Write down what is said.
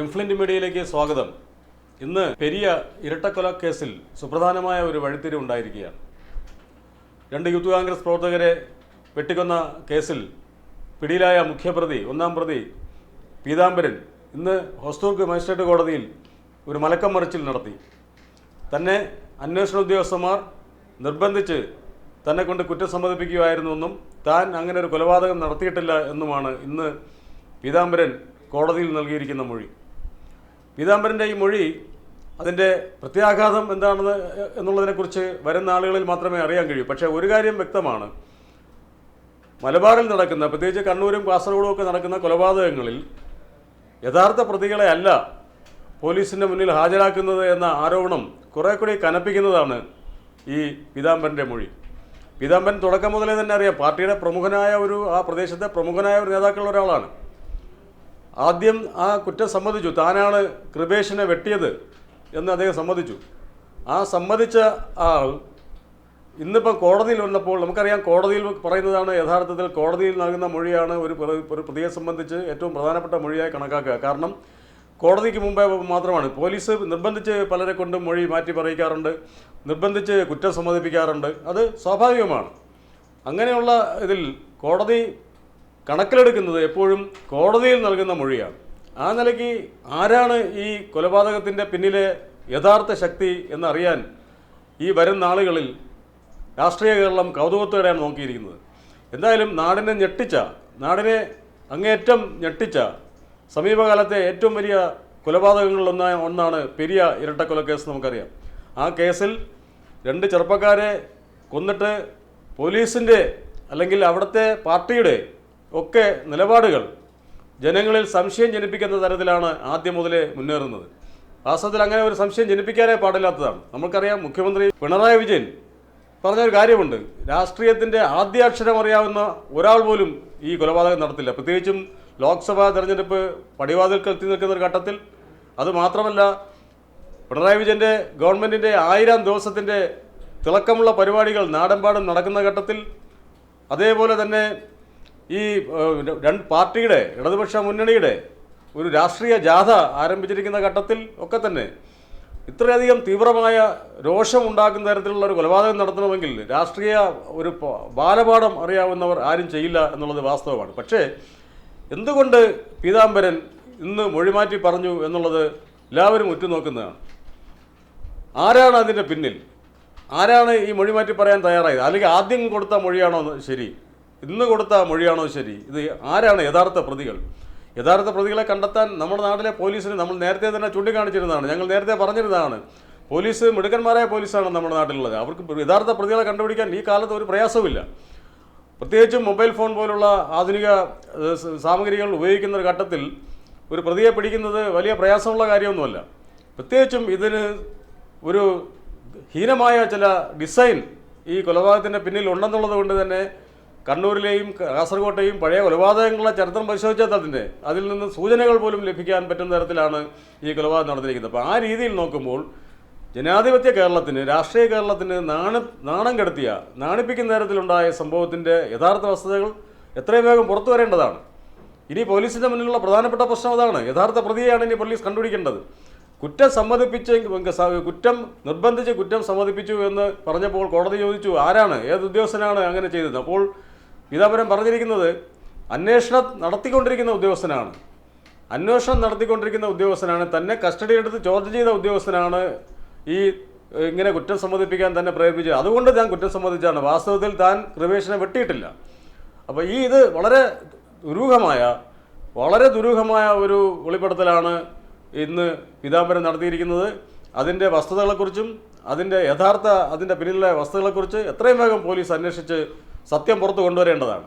എംഫ്ലിന്റ് മീഡിയയിലേക്ക് സ്വാഗതം. ഇന്ന് പെരിയ ഇരട്ടക്കൊല കേസിൽ സുപ്രധാനമായ ഒരു വഴിത്തിരി ഉണ്ടായിരിക്കുകയാണ്. രണ്ട് യൂത്ത് കോൺഗ്രസ് പ്രവർത്തകരെ വെട്ടിക്കൊന്ന കേസിൽ പിടിയിലായ മുഖ്യപ്രതി ഒന്നാം പ്രതി പീതാംബരൻ ഇന്ന് ഹൊസ്തൂർക്ക് മജിസ്ട്രേറ്റ് കോടതിയിൽ ഒരു മലക്കം മറിച്ചിൽ നടത്തി. തന്നെ അന്വേഷണ ഉദ്യോഗസ്ഥന്മാർ നിർബന്ധിച്ച് തന്നെ കൊണ്ട് കുറ്റം സമ്മതിപ്പിക്കുകയായിരുന്നുവെന്നും താൻ അങ്ങനെ ഒരു കൊലപാതകം നടത്തിയിട്ടില്ല എന്നുമാണ് ഇന്ന് പീതാംബരൻ കോടതിയിൽ നൽകിയിരിക്കുന്ന മൊഴി. പീതാംബരന്റെ ഈ മൊഴി അതിന്റെ പ്രത്യാഘാതം എന്താണെന്ന് എന്നുള്ളതിനെക്കുറിച്ച് വരുന്ന ആളുകളിൽ മാത്രമേ അറിയാൻ കഴിയൂ. പക്ഷേ ഒരു കാര്യം വ്യക്തമാണ്. മലബാറിൽ നടക്കുന്ന പ്രത്യേകിച്ച് കണ്ണൂരും കാസർഗോഡും ഒക്കെ നടക്കുന്ന കൊലപാതകങ്ങളിൽ യഥാർത്ഥ പ്രതികളെ അല്ല പോലീസിന്റെ മുന്നിൽ ഹാജരാക്കുന്നത് എന്ന ആരോപണം കുറെ കൂടി കനപ്പിക്കുന്നതാണ് ഈ പീതാംബരന്റെ മൊഴി. പീതാംബരൻ തുടക്കം മുതലേ തന്നെ അറിയാം പാർട്ടിയുടെ പ്രമുഖനായ ഒരു ആ പ്രദേശത്തെ പ്രമുഖനായ ഒരു നേതാക്കളുള്ള ഒരാളാണ്. ആദ്യം ആ കുറ്റം സമ്മതിച്ചു. താനാണ് കൃപേഷിനെ വെട്ടിയത് എന്ന് അദ്ദേഹം സമ്മതിച്ചു. ആ സമ്മതിച്ച ആൾ ഇന്നിപ്പം കോടതിയിൽ വന്നപ്പോൾ നമുക്കറിയാം കോടതിയിൽ പറയുന്നതാണ് യഥാർത്ഥത്തിൽ കോടതിയിൽ നൽകുന്ന മൊഴിയാണ് ഒരു ഒരു പ്രതിയെ സംബന്ധിച്ച് ഏറ്റവും പ്രധാനപ്പെട്ട മൊഴിയായി കണക്കാക്കുക. കാരണം കോടതിക്ക് മുമ്പേ മാത്രമാണ്. പോലീസ് നിർബന്ധിച്ച് പലരെ കൊണ്ടും മൊഴി മാറ്റി പറയിക്കാറുണ്ട് നിർബന്ധിച്ച് കുറ്റം സമ്മതിപ്പിക്കാറുണ്ട്. അത് സ്വാഭാവികമാണ്. അങ്ങനെയുള്ള ഇതിൽ കോടതി കണക്കിലെടുക്കുന്നത് എപ്പോഴും കോടതിയിൽ നൽകുന്ന മൊഴിയാണ്. ആ നിലയ്ക്ക് ആരാണ് ഈ കൊലപാതകത്തിന്റെ പിന്നിലെ യഥാർത്ഥ ശക്തി എന്നറിയാൻ ഈ വരും നാളുകളിൽ രാഷ്ട്രീയ കേരളം കൗതുകത്തോടെയാണ് നോക്കിയിരിക്കുന്നത്. എന്തായാലും നാടിനെ ഞെട്ടിച്ച നാടിനെ അങ്ങേറ്റം ഞെട്ടിച്ച സമീപകാലത്തെ ഏറ്റവും വലിയ കൊലപാതകങ്ങളിലൊന്ന ഒന്നാണ് പെരിയ ഇരട്ടക്കൊലക്കേസ് നമുക്കറിയാം. ആ കേസിൽ രണ്ട് ചെറുപ്പക്കാരെ കൊന്നിട്ട് പോലീസിന്റെ അല്ലെങ്കിൽ അവിടുത്തെ പാർട്ടിയുടെ ഒക്കെ നിലപാടുകൾ ജനങ്ങളിൽ സംശയം ജനിപ്പിക്കുന്ന തരത്തിലാണ് ആദ്യം മുതലേ മുന്നേറുന്നത്. വാസ്തവത്തിൽ അങ്ങനെ ഒരു സംശയം ജനിപ്പിക്കാനേ പാടില്ലാത്തതാണ്. നമുക്കറിയാം മുഖ്യമന്ത്രി പിണറായി വിജയൻ പറഞ്ഞൊരു കാര്യമുണ്ട്. രാഷ്ട്രീയത്തിന്റെ ആദ്യാക്ഷരം അറിയാവുന്ന ഒരാൾ പോലും ഈ കൊലപാതകം നടത്തില്ല. പ്രത്യേകിച്ചും ലോക്സഭാ തെരഞ്ഞെടുപ്പ് പടിവാതിൽക്കൽ എത്തി നിൽക്കുന്ന ഒരു ഘട്ടത്തിൽ. അതുമാത്രമല്ല പിണറായി വിജയന്റെ ഗവൺമെന്റിന്റെ ആയിരം ദിവസത്തിന്റെ തിളക്കമുള്ള പരിപാടികൾ നാടൻപാടും നടക്കുന്ന ഘട്ടത്തിൽ അതേപോലെ തന്നെ ഈ രണ്ട് പാർട്ടിയുടെ ഇടതുപക്ഷ മുന്നണിയുടെ ഒരു രാഷ്ട്രീയ ജാഥ ആരംഭിച്ചിരിക്കുന്ന ഘട്ടത്തിൽ ഒക്കെ തന്നെ ഇത്രയധികം തീവ്രമായ രോഷം ഉണ്ടാക്കുന്ന തരത്തിലുള്ള ഒരു കൊലപാതകം നടത്തണമെങ്കിൽ രാഷ്ട്രീയ ഒരു ബാലപാഠം അറിയാവുന്നവർ ആരും ചെയ്യില്ല എന്നുള്ളത് വാസ്തവമാണ്. പക്ഷേ എന്തുകൊണ്ട് പീതാംബരൻ ഇന്ന് മൊഴിമാറ്റി പറഞ്ഞു എന്നുള്ളത് എല്ലാവരും ഉറ്റുനോക്കുന്നതാണ്? ആരാണ് അതിന്റെ പിന്നിൽ? ആരാണ് ഈ മൊഴിമാറ്റി പറയാൻ തയ്യാറായത്? അല്ലെങ്കിൽ ആദ്യം കൊടുത്ത മൊഴിയാണോ ശരി? ഇന്ന് കൊടുത്ത മൊഴിയാണോ ശരി? ഇത് ആരാണ് യഥാർത്ഥ പ്രതികൾ? യഥാർത്ഥ പ്രതികളെ കണ്ടെത്താൻ നമ്മുടെ നാട്ടിലെ പോലീസിന് നമ്മൾ നേരത്തെ തന്നെ ചൂണ്ടിക്കാണിച്ചിരുന്നതാണ്. ഞങ്ങൾ നേരത്തെ പറഞ്ഞിരുന്നതാണ്. പോലീസ് മിടുക്കന്മാരായ പോലീസാണ് നമ്മുടെ നാട്ടിലുള്ളത്. അവർക്ക് യഥാർത്ഥ പ്രതികളെ കണ്ടുപിടിക്കാൻ ഈ കാലത്ത് ഒരു പ്രയാസവുമില്ല. പ്രത്യേകിച്ചും മൊബൈൽ ഫോൺ പോലുള്ള ആധുനിക സാമഗ്രികൾ ഉപയോഗിക്കുന്ന ഒരു ഘട്ടത്തിൽ ഒരു പ്രതിയെ പിടിക്കുന്നത് വലിയ പ്രയാസമുള്ള കാര്യമൊന്നുമല്ല. പ്രത്യേകിച്ചും ഇതിന് ഒരു ഹീനമായ ചില ഡിസൈൻ ഈ കൊലപാതകത്തിന്റെ പിന്നിൽ ഉണ്ടെന്നുള്ളത് കൊണ്ട് തന്നെ കണ്ണൂരിലെയും കാസർകോട്ടെയും പഴയ കൊലപാതകങ്ങളുടെ ചരിത്രം പരിശോധിച്ചാൽ അതിന്റെ അതിൽ നിന്ന് സൂചനകൾ പോലും ലഭിക്കാൻ പറ്റുന്ന തരത്തിലാണ് ഈ കൊലപാതകം നടന്നിരിക്കുന്നത്. അപ്പോൾ ആ രീതിയിൽ നോക്കുമ്പോൾ ജനാധിപത്യ കേരളത്തിന് രാഷ്ട്രീയ കേരളത്തിന് നാണ നാണം കെടുത്തിയ നാണിപ്പിക്കുന്ന തരത്തിലുണ്ടായ സംഭവത്തിന്റെ യഥാർത്ഥ വസ്തുതകൾ എത്രയും വേഗം പുറത്തു വരേണ്ടതാണ്. ഇനി പോലീസിന്റെ മുന്നിലുള്ള പ്രധാനപ്പെട്ട പ്രശ്നം അതാണ്. യഥാർത്ഥ പ്രതിയെയാണ് ഇനി പോലീസ് കണ്ടുപിടിക്കേണ്ടത്. കുറ്റം സമ്മതിപ്പിച്ച് കുറ്റം നിർബന്ധിച്ച് കുറ്റം സമ്മതിപ്പിച്ചു എന്ന് പറഞ്ഞപ്പോൾ കോടതി ചോദിച്ചു ആരാണ്? ഏത് ഉദ്യോഗസ്ഥനാണ് അങ്ങനെ ചെയ്തത്? അപ്പോൾ പീതാംബരം പറഞ്ഞിരിക്കുന്നത് അന്വേഷണം നടത്തിക്കൊണ്ടിരിക്കുന്ന ഉദ്യോഗസ്ഥനാണ്. അന്വേഷണം നടത്തിക്കൊണ്ടിരിക്കുന്ന ഉദ്യോഗസ്ഥനാണ്. തന്നെ കസ്റ്റഡി എടുത്ത് ചോദ്യം ചെയ്ത ഉദ്യോഗസ്ഥനാണ് ഈ ഇങ്ങനെ കുറ്റം സമ്മതിപ്പിക്കാൻ തന്നെ പ്രേരിപ്പിച്ചത്. അതുകൊണ്ട് ഞാൻ കുറ്റം സമ്മതിച്ചാണ്. വാസ്തവത്തിൽ താൻ കൃപേഷിനെ വെട്ടിയിട്ടില്ല. അപ്പോൾ ഈ ഇത് വളരെ ദുരൂഹമായ വളരെ ദുരൂഹമായ ഒരു വെളിപ്പെടുത്തലാണ് ഇന്ന് പീതാംബരം നടത്തിയിരിക്കുന്നത്. അതിന്റെ വസ്തുതകളെക്കുറിച്ചും അതിന്റെ യഥാർത്ഥ അതിന്റെ പിന്നിലെ വസ്തുതകളെക്കുറിച്ച് എത്രയും വേഗം പോലീസ് അന്വേഷിച്ച് സത്യം പുറത്തു കൊണ്ടുവരേണ്ടതാണ്.